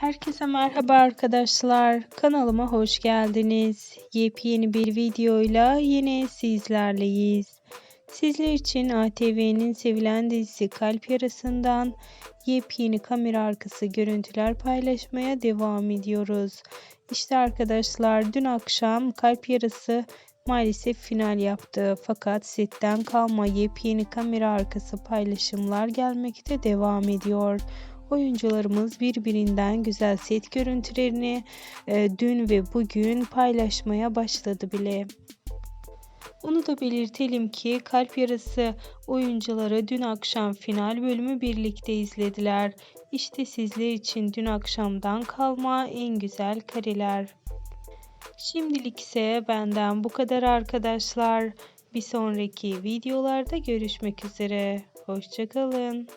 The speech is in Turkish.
Herkese merhaba arkadaşlar. Kanalıma hoş geldiniz. Yepyeni bir videoyla yine sizlerleyiz. Sizler için ATV'nin sevilen dizisi Kalp Yarası'ndan yepyeni kamera arkası görüntüler paylaşmaya devam ediyoruz. İşte arkadaşlar dün akşam Kalp Yarası maalesef final yaptı. Fakat setten kalma yepyeni kamera arkası paylaşımlar gelmekte devam ediyor. Oyuncularımız birbirinden güzel set görüntülerini e, dün ve bugün paylaşmaya başladı bile. Onu da belirtelim ki Kalp Yarası oyuncuları dün akşam final bölümü birlikte izlediler. İşte sizler için dün akşamdan kalma en güzel kareler. Şimdilik ise benden bu kadar arkadaşlar. Bir sonraki videolarda görüşmek üzere. Hoşçakalın.